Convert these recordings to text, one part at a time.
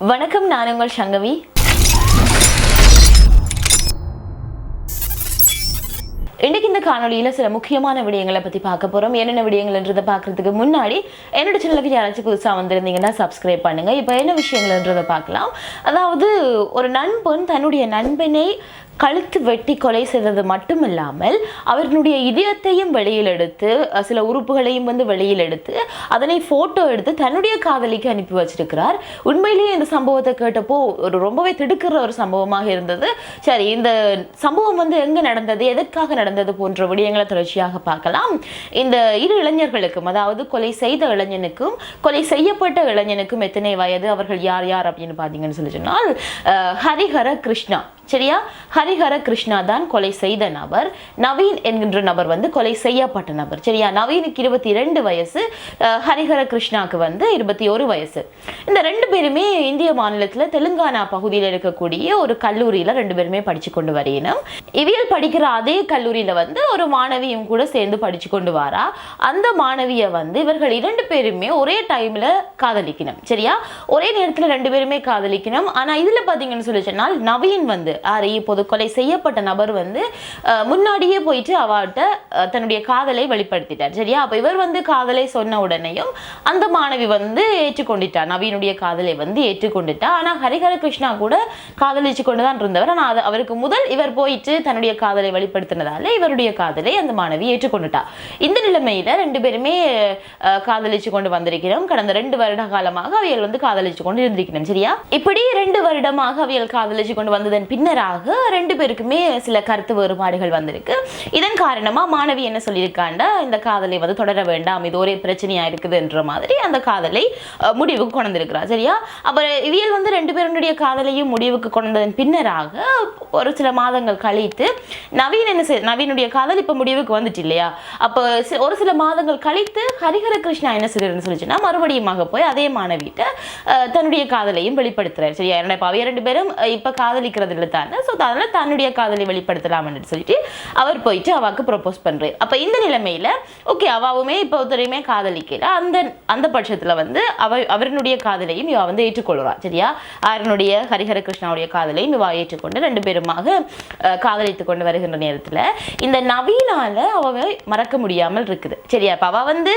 வணக்கம் நான் உங்கள் சங்கவி. இன்றைக்கு இந்த காணொலியில் சில முக்கியமான விடயங்களை பற்றி பார்க்க போகிறோம் என்னென்ன விடயங்கள்ன்றதை பார்க்கறதுக்கு முன்னாடி என்னோட சேனலுக்கு யாராச்சும் புதுசாக வந்திருந்தீங்கன்னா சப்ஸ்கிரைப் பண்ணுங்கள் இப்போ என்ன விஷயங்கள்ன்றதை பார்க்கலாம். அதாவது ஒரு நண்பன் தன்னுடைய நண்பனை கழுத்து வெட்டி கொலை செய்தது மட்டும் இல்லாமல் அவர்களுடைய இதயத்தையும் வெளியில் எடுத்து சில உறுப்புகளையும் வந்து வெளியில் எடுத்து அதனை ஃபோட்டோ எடுத்து தன்னுடைய காதலிக்கு அனுப்பி வச்சிருக்கிறார். உண்மையிலேயே இந்த சம்பவத்தை கேட்டப்போ ஒரு ரொம்பவே திடுக்கிற ஒரு சம்பவமாக இருந்தது. சரி இந்த சம்பவம் வந்து எங்கே நடந்தது எதற்காக நடந்தது போன்ற விடயங்களை தொடர்ச்சியாக பார்க்கலாம். இந்த இரு இளைஞர்களுக்கும் அதாவது கொலை செய்த இளைஞனுக்கும் கொலை செய்யப்பட்ட இளைஞனுக்கும் எத்தனை வயது அவர்கள் யார் யார் அப்படின்னு பார்த்தீங்கன்னு சொல்லி சொன்னால் ஹரிஹர கிருஷ்ணா. சரியா? ஹரிஹர கிருஷ்ணா தான் கொலை செய்த நபர். நவீன் என்கின்ற நபர் வந்து கொலை செய்யப்பட்ட நபர். சரியா? நவீனுக்கு இருபத்தி ரெண்டு வயசு ஹரிஹர கிருஷ்ணாவுக்கு வந்து இருபத்தி ஒரு வயசு. இந்த ரெண்டு பேருமே இந்திய மாநிலத்தில் தெலுங்கானா பகுதியில் இருக்கக்கூடிய ஒரு கல்லூரியில் ரெண்டு பேருமே படிச்சு கொண்டு வரையினும் இவியல் படிக்கிற அதே கல்லூரியில் வந்து ஒரு மாணவியும் கூட சேர்ந்து படிச்சு கொண்டு வாரா. அந்த மாணவியை வந்து இவர்கள் இரண்டு பேருமே ஒரே டைமில் காதலிக்கணும். சரியா? ஒரே நேரத்தில் ரெண்டு பேருமே காதலிக்கணும். ஆனால் இதில் பார்த்தீங்கன்னு சொல்லி சொன்னால் நவீன் வந்து யாரு பொது கொலை செய்யப்பட்ட நபர் வந்து முன்னாடியே போயிட்டு அவர்கிட்ட தன்னுடைய காதலை வெளிப்படுத்திட்டார் சரியா? அப்போ இவர் வந்து காதலை சொன்ன உடனேயும் அந்த மாணவி வந்து ஏற்றுக்கொண்டுட்டார். நவீனுடைய காதலை வந்து ஏற்றுக்கொண்டுட்டா. ஆனால் ஹரிஹர கிருஷ்ணா கூட காதலிச்சு கொண்டு தான் இருந்தவர். ஆனால் அது அவருக்கு முதல் இவர் போயிட்டு தன்னுடைய காதலை வெளிப்படுத்தினதால இவருடைய காதலை அந்த மாணவி ஏற்றுக்கொண்டுட்டா. இந்த நிலைமையில ரெண்டு பேருமே காதலிச்சு கொண்டு வந்திருக்கிறோம். கடந்த ரெண்டு வருட காலமாக அவியல் வந்து காதலிச்சு கொண்டு இருந்திருக்கிறோம் சரியா? இப்படி ரெண்டு வருடமாக அவையல் காதலிச்சு கொண்டு வந்ததன் பின்னராக ரெண்டு பேருக்குமே சில கருத்து வேறுபாடுகள் வந்திருக்கு. இதன் காரணமாக மாணவி என்ன சொல்லியிருக்காண்டா இந்த காதலை வந்து தொடர வேண்டாம் இது ஒரே பிரச்சனையாக இருக்குதுன்ற மாதிரி அந்த காதலை முடிவுக்கு கொண்டு வந்திருக்கிறார். சரியா? அப்புறம் இவியல் வந்து ரெண்டு பேருடைய காதலையும் முடிவுக்கு கொண்டதன் பின்னராக ஒரு சில மாதங்கள் கழித்து நவீன் என்ன செய் நவீனுடைய காதல் இப்போ முடிவுக்கு வந்துட்டு இல்லையா? அப்போ ஒரு சில மாதங்கள் கழித்து ஹரிஹர கிருஷ்ணா என்ன செய்யறன்னு சொல்லிச்சுன்னா மறுபடியுமாக போய் அதே மாணவிட்ட தன்னுடைய காதலையும் வெளிப்படுத்துறாரு. சரியா? ஏன்னா இப்போ அவைய ரெண்டு பேரும் இப்போ காதலிக்கிறது இல்லை தானே ஸோ அதனால் தன்னுடைய காதலை வெளிப்படுத்தலாம்னு சொல்லிட்டு அவர் போயிட்டு அவாக்கு ப்ரொபோஸ் பண்ணுறேன் அப்போ இந்த நிலைமையில் ஓகே அவாவுமே இப்போ ஒருத்தரையுமே காதலிக்கல. அந்த அந்த பட்சத்தில் வந்து அவ அவருடைய காதலையும் இவா வந்து ஏற்றுக்கொள்றா சரியா? ஆரனுடைய ஹரிஹர கிருஷ்ணாவுடைய காதலையும் இவா ஏற்றுக்கொண்டு ரெண்டு பேருமாக காதலித்து கொண்டு வருகின்ற நேரத்தில் இந்த நவீனால அவ மறக்க முடியாமல் இருக்குது சரியா? இப்போ அவள் வந்து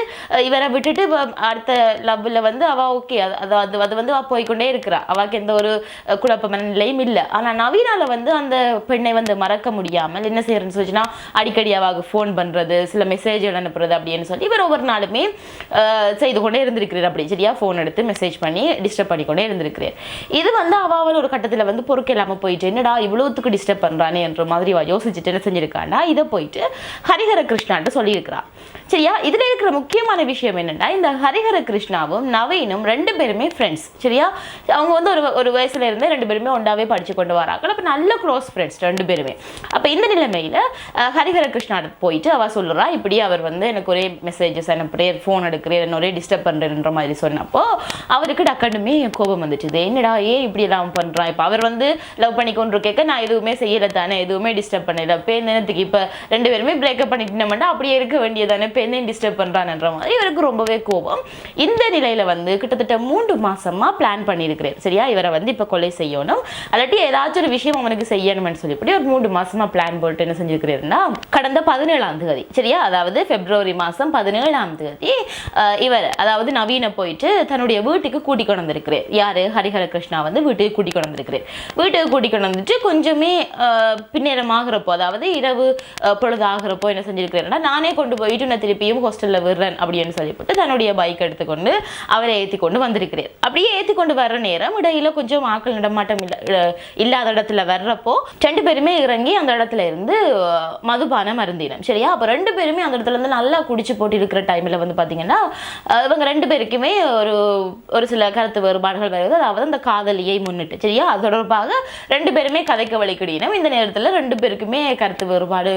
இவரை விட்டுட்டு அடுத்த லவ்வில் வந்து அவள் ஓகே அது அது அது வந்து அவள் போய்க்கொண்டே இருக்கிறா. அவளுக்கு எந்த ஒரு அஹ், குழப்ப மனநிலையும் இல்லை. ஆனால் நவீனால வந்து அந்த பெண்ணை வந்து மறக்க முடியாமல் என்ன செய்யறேன்னு சொல்லிச்சுன்னா அடிக்கடி அவாக்கு ஃபோன் பண்றது சில மெசேஜ்கள் அனுப்புறது அப்படின்னு சொல்லி இவர் ஒவ்வொரு நாளுமே செய்து கொண்டே இருந்திருக்கிறார் அப்படி. சரியா? ஃபோன் எடுத்து மெசேஜ் பண்ணி டிஸ்டர்ப் பண்ணிக்கொண்டே இருந்திருக்கிறார். இது வந்து அவாவல் ஒரு கட்டத்தில் வந்து பொறுக்க இல்லாமல் போயிட்டு என்னடா இவ்வளோத்துக்கு டிஸ்டர்ப் பண்ணுறானே என்ற மாதிரி யோசிச்சுட்டு என்ன செஞ்சிருக்காண்டா இதை போயிட்டு ஹரிஹர கிருஷ்ணான்ட்டு சொல்லியிருக்கிறான் சரியா? இதுல இருக்கிற முக்கியமான விஷயம் என்னென்னா இந்த ஹரிஹர கிருஷ்ணாவும் நவீனும் ரெண்டு பேருமே ஃப்ரெண்ட்ஸ் சரியா? அவங்க வந்து ஒரு ஒரு வயசுல இருந்தே ரெண்டு பேருமே ஒன்றாவே படிச்சு கொண்டு வராங்க. அப்போ நல்ல க்ளோஸ் ஃப்ரெண்ட்ஸ் ரெண்டு பேருமே. அப்போ இந்த நிலைமையில் ஹரிஹர கிருஷ்ணா போயிட்டு அவள் சொல்றா இப்படி அவர் வந்து எனக்கு ஒரே மெசேஜஸ் அனுப்புறேன் ஃபோன் எடுக்கிறேன் என்ன ஒரே டிஸ்டர்ப் பண்ணுறேன்ற மாதிரி சொன்னப்போ அவருக்கு டக்குனுமே கோபம் வந்துச்சு. என்னடா ஏன் இப்படி எல்லாம் பண்ணுறான் இப்போ அவர் வந்து லவ் பண்ணி கொண்டு கேட்க நான் எதுவுமே செய்யலை தானே எதுவுமே டிஸ்டர்ப் பண்ணல. இப்போ நேரத்துக்கு இப்போ ரெண்டு பேருமே பிரேக்கப் பண்ணிட்டோம்னா அப்படியே இருக்க வேண்டியதானே பெண்ணையும் டிஸ்டர்ப் பண்ணுறான்ன்ற மாதிரி இவருக்கு ரொம்பவே கோபம். இந்த நிலையில் வந்து கிட்டத்தட்ட மூன்று மாதமாக பிளான் பண்ணியிருக்கிறேன். சரியா? இவரை வந்து இப்போ கொலை செய்யணும். அல்லாட்டி ஏதாச்சும் ஒரு விஷயம் அவனுக்கு செய்யணும் செய்யணும்னு சொல்லிப்படி ஒரு மூன்று மாசமா பிளான் போட்டு என்ன செஞ்சிருக்கிறேன்னா கடந்த பதினேழாம் தேதி சரியா? அதாவது பிப்ரவரி மாசம் பதினேழாம் தேதி இவர் அதாவது நவீன போயிட்டு தன்னுடைய வீட்டுக்கு கூட்டிக் கொண்டு வந்திருக்கிறேன் யாரு? ஹரிஹர கிருஷ்ணா வந்து வீட்டுக்கு கூட்டிக் கொண்டு வீட்டுக்கு கூட்டிக் கொண்டு வந்துட்டு கொஞ்சமே பின்னேரமாகிறப்போ பின்னேரம் ஆகிறப்போ அதாவது இரவு பொழுதாகிறப்போ பொழுது ஆகிறப்போ என்ன செஞ்சிருக்கிறேன்னா நானே கொண்டு போயிட்டு நான் திருப்பியும் ஹாஸ்டல்ல விடுறேன் அப்படின்னு சொல்லிவிட்டு தன்னுடைய பைக் எடுத்துக்கொண்டு அவரை ஏற்றி கொண்டு வந்திருக்கிறேன் அப்படியே ஏற்றி கொண்டு வர்ற நேரம் இடையில கொஞ்சம் ஆக்கள் நடமாட்டம் இல்லை இல்லாத இடத்துல வர்றப்போ ரெண்டு பேருமே இறங்கி அந்த இடத்துல இருந்து மதுபானம் அருந்தினம் சரியா? அப்போ ரெண்டு பேருமே அந்த இடத்துல இருந்து நல்லா குடிச்சு போட்டு இருக்கிற டைமில் வந்து பார்த்தீங்கன்னா இவங்க ரெண்டு பேருக்குமே ஒரு ஒரு சில கருத்து வேறுபாடுகள் வருது. அதாவது அந்த காதலியை முன்னிட்டு சரியா? அது தொடர்பாக ரெண்டு பேருமே கதைக்க வழிக்கிடினும் இந்த நேரத்தில் ரெண்டு பேருக்குமே கருத்து வேறுபாடு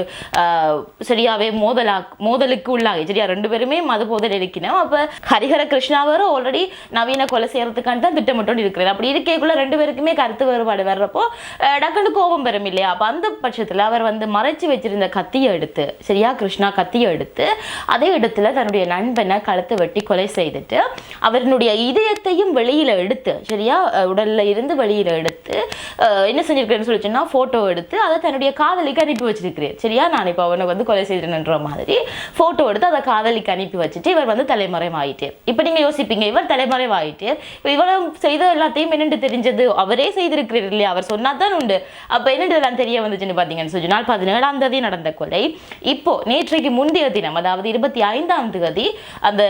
சரியாவே மோதலா மோதலுக்கு உள்ளாகி சரியா? ரெண்டு பேருமே மது போதல் இருக்கணும் அப்போ ஹரிஹர கிருஷ்ணாவரும் ஆல்ரெடி நவீன கொலை செய்யறதுக்கான தான் திட்டமிட்டோன்னு இருக்கிறார். அப்படி இருக்கைக்குள்ள ரெண்டு பேருக்குமே கருத்து வேறுபாடு வர்றப்போ டக்குனு கோபம் கோபம் வரும் இல்லையா? அப்போ அந்த பட்சத்தில் அவர் வந்து மறைச்சு வச்சிருந்த கத்தியை எடுத்து சரியா கிருஷ்ணா கத்தியை எடுத்து அதே இடத்துல தன்னுடைய நண்பனை கழுத்து வெட்டி கொலை செய்துட்டு அவருடைய இதயத்தையும் வெளியில் எடுத்து சரியா உடலில் இருந்து வெளியில் எடுத்து என்ன செஞ்சிருக்கிறேன்னு சொல்லிச்சுன்னா ஃபோட்டோ எடுத்து அதை தன்னுடைய காதலிக்கு அனுப்பி வச்சிருக்கிறேன். சரியா நான் இப்போ அவனை வந்து கொலை செய்தேன்ற மாதிரி ஃபோட்டோ எடுத்து அதை காதலிக்கு அனுப்பி வச்சுட்டு இவர் வந்து தலைமறைவாயிட்டு இப்போ நீங்கள் யோசிப்பீங்க இவர் தலைமறைவாயிட்டு இவ்வளவு செய்த எல்லாத்தையும் என்னென்று தெரிஞ்சது? அவரே செய்திருக்கிறார் இல்லையா? அவர் சொன்னாதான் உண்டு. அப்ப என்னென்றதெல்லாம் தெரிய வந்துச்சுன்னு பார்த்தீங்கன்னு சொல்லி நாள் பதினேழாம் தேதி நடந்த கொலை. இப்போ நேற்றைக்கு முந்தைய தினம் அதாவது இருபத்தி ஐந்தாம் தேதி அந்த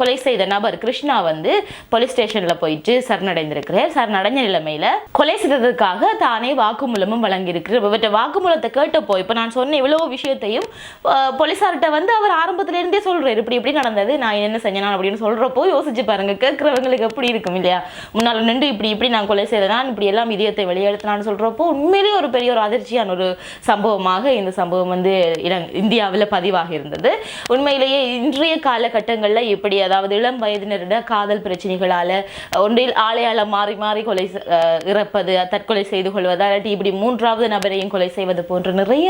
கொலை செய்த நபர் கிருஷ்ணா வந்து போலீஸ் ஸ்டேஷன்ல போயிட்டு சரணடைந்திருக்கிறார். சரணடைஞ்ச நிலைமையில கொலை செய்ததற்காக தானே வாக்குமூலமும் வழங்கியிருக்கிறார். இவற்றை வாக்குமூலத்தை கேட்டப்போ இப்போ நான் சொன்ன இவ்வளோ விஷயத்தையும் போலீஸார்கிட்ட போலீசார்கிட்ட வந்து அவர் ஆரம்பத்திலேருந்தே சொல்கிறார் சொல்றாரு. இப்படி இப்படி நடந்தது நான் என்ன செஞ்சேன் அப்படின்னு சொல்றப்போ யோசிச்சு பாருங்க கேட்கறவங்களுக்கு எப்படி இருக்கும் இல்லையா? முன்னால் நின்று இப்படி இப்படி நான் கொலை செய்தேன் இப்படி எல்லாம் இதயத்தை வெளியெடுத்தனான்னு சொல்றப்போ உண்மையிலேயே ஒரு பெரிய ஒரு அதிர்ச்சியான ஒரு சம்பவமாக இந்த சம்பவம் வந்து இந்தியாவில் பதிவாகி இருந்தது. உண்மையிலேயே இன்றைய காலகட்டங்களில் இப்படி அதாவது இளம் வயதினரிட காதல் பிரச்சனைகளால ஒன்றில் ஆலையால் மாறி மாறி கொலை இறப்பது தற்கொலை செய்து கொள்வது அல்லாட்டி இப்படி மூன்றாவது நபரையும் கொலை செய்வது போன்ற நிறைய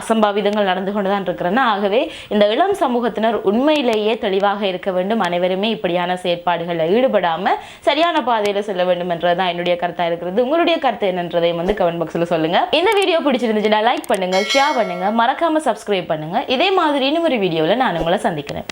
அசம்பாவிதங்கள் நடந்து கொண்டு தான் இருக்கிறன. ஆகவே இந்த இளம் சமூகத்தினர் உண்மையிலேயே தெளிவாக இருக்க வேண்டும். அனைவருமே இப்படியான செயற்பாடுகளில் ஈடுபடாம சரியான பாதையில் செல்ல வேண்டும் என்றதுதான் என்னுடைய கருத்தா இருக்கிறது. உங்களுடைய கருத்து என்னன்றதையும் வந்து கமெண்ட் பாக்ஸில் சொல்லுங்க. இந்த வீடியோ பிடிச்சிருந்துச்சுன்னா லைக் பண்ணுங்க ஷேர் பண்ணுங்க மறக்காம சப்ஸ்கிரைப் பண்ணுங்க. இதே மாதிரி இன்னும் ஒரு வீடியோவில் நான் உங்களை சந்திக்கிறேன்.